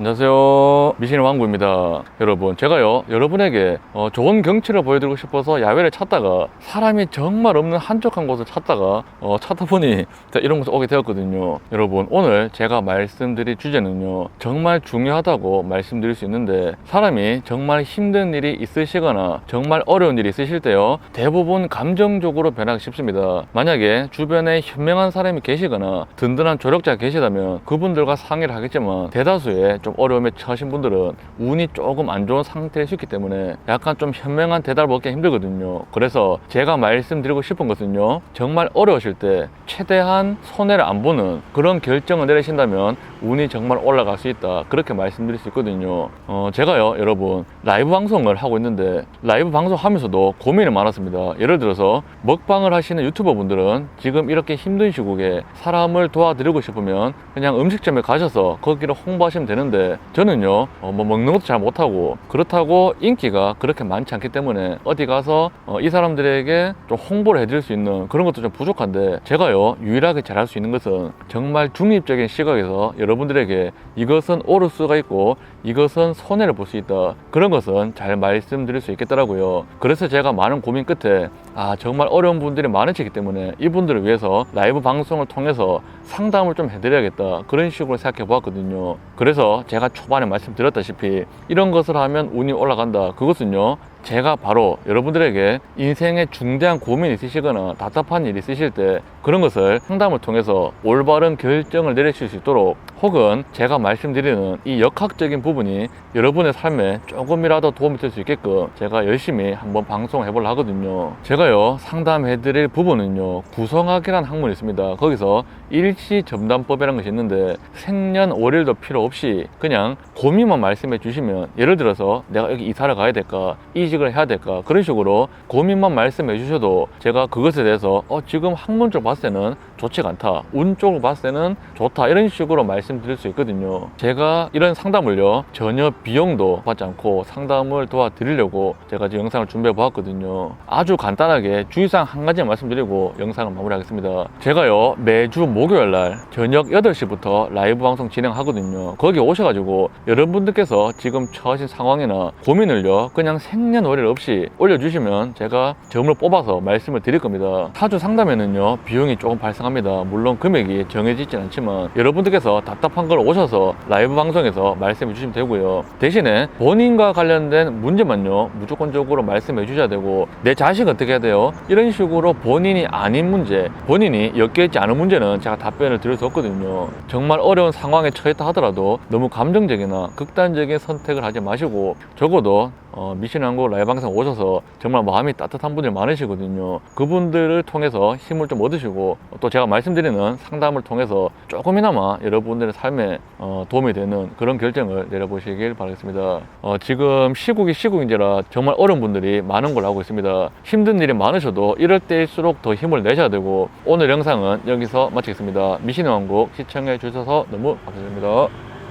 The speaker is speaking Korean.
안녕하세요. 미신의 왕구입니다. 여러분, 제가요, 여러분에게 어, 좋은 경치를 보여드리고 싶어서 야외를 찾다가 사람이 정말 없는 한적한 곳을 찾다가 어, 찾다 보니 자, 이런 곳에 오게 되었거든요. 여러분, 오늘 제가 말씀드릴 주제는요, 정말 중요하다고 말씀드릴 수 있는데 사람이 정말 힘든 일이 있으시거나 정말 어려운 일이 있으실 때요, 대부분 감정적으로 변하기 쉽습니다. 만약에 주변에 현명한 사람이 계시거나 든든한 조력자가 계시다면 그분들과 상의를 하겠지만 대다수의 좀 어려움에 처하신 분들은 운이 조금 안 좋은 상태에 있기 때문에 약간 좀 현명한 대답을 얻기 힘들거든요. 그래서 제가 말씀드리고 싶은 것은요. 정말 어려우실 때 최대한 손해를 안 보는 그런 결정을 내리신다면 운이 정말 올라갈 수 있다. 그렇게 말씀드릴 수 있거든요. 어, 제가요, 여러분, 라이브 방송을 하고 있는데 라이브 방송 하면서도 고민이 많았습니다. 예를 들어서 먹방을 하시는 유튜버 분들은 지금 이렇게 힘든 시국에 사람을 도와드리고 싶으면 그냥 음식점에 가셔서 거기를 홍보하시면 되는데 저는요 어, 뭐 먹는 것도 잘 못하고 그렇다고 인기가 그렇게 많지 않기 때문에 어디 가서 어, 이 사람들에게 좀 홍보를 해드릴 수 있는 그런 것도 좀 부족한데 제가요 유일하게 잘할 수 있는 것은 정말 중립적인 시각에서 여러분 들에게 이것은 오를 수가 있고 이것은 손해를 볼 수 있다. 그런 것은 잘 말씀드릴 수 있겠더라고요. 그래서 제가 많은 고민 끝에 아 정말 어려운 분들이 많으시기 때문에 이분들을 위해서 라이브 방송을 통해서 상담을 좀 해드려야겠다. 그런 식으로 생각해 보았거든요. 그래서 제가 초반에 말씀드렸다시피 이런 것을 하면 운이 올라간다. 그것은요 제가 바로 여러분들에게 인생에 중대한 고민이 있으시거나 답답한 일이 있으실 때 그런 것을 상담을 통해서 올바른 결정을 내리실 수 있도록 혹은 제가 말씀드리는 이 역학적인 부분이 여러분의 삶에 조금이라도 도움이 될 수 있게끔 제가 열심히 한번 방송을 해보려 하거든요. 제가요, 상담해드릴 부분은요, 구성학이라는 학문이 있습니다. 거기서 일시 점담법이라는 것이 있는데 생년월일도 필요 없이 그냥 고민만 말씀해 주시면 예를 들어서 내가 여기 이사를 가야 될까 이 직을 해야 될까? 그런 식으로 고민만 말씀해 주셔도 제가 그것에 대해서 어 지금 학문적으로 봤을 때는 좋지가 않다. 운 쪽으로 봤을 때는 좋다. 이런 식으로 말씀드릴 수 있거든요. 제가 이런 상담을요 전혀 비용도 받지 않고 상담을 도와드리려고 제가 지금 영상을 준비해 보았거든요. 아주 간단하게 주의사항 한 가지 말씀드리고 영상을 마무리하겠습니다. 제가요 매주 목요일 날 저녁 8시부터 라이브 방송 진행하거든요. 거기 오셔가지고 여러분들께서 지금 처하신 상황이나 고민을요 그냥 생년월일 없이 올려주시면 제가 점을 뽑아서 말씀을 드릴 겁니다. 타주 상담에는요 비용이 조금 발생합니다 물론 금액이 정해지진 않지만 여러분들께서 답답한 걸 오셔서 라이브 방송에서 말씀해 주시면 되고요. 대신에 본인과 관련된 문제만요. 무조건적으로 말씀해 주셔야 되고 내 자식 어떻게 해야 돼요? 이런 식으로 본인이 아닌 문제 본인이 엮여있지 않은 문제는 제가 답변을 드릴 수 없거든요. 정말 어려운 상황에 처했다 하더라도 너무 감정적이나 극단적인 선택을 하지 마시고 적어도 어, 미신왕국 라이브 방송 오셔서 정말 마음이 따뜻한 분들 많으시거든요. 그분들을 통해서 힘을 좀 얻으시고 또 제가 말씀드리는 상담을 통해서 조금이나마 여러분들의 삶에 어, 도움이 되는 그런 결정을 내려보시길 바라겠습니다. 어, 지금 시국이 시국인지라 정말 어려운 분들이 많은 걸 알고 있습니다. 힘든 일이 많으셔도 이럴 때일수록 더 힘을 내셔야 되고 오늘 영상은 여기서 마치겠습니다. 미신의 왕국 시청해 주셔서 너무 감사드립니다.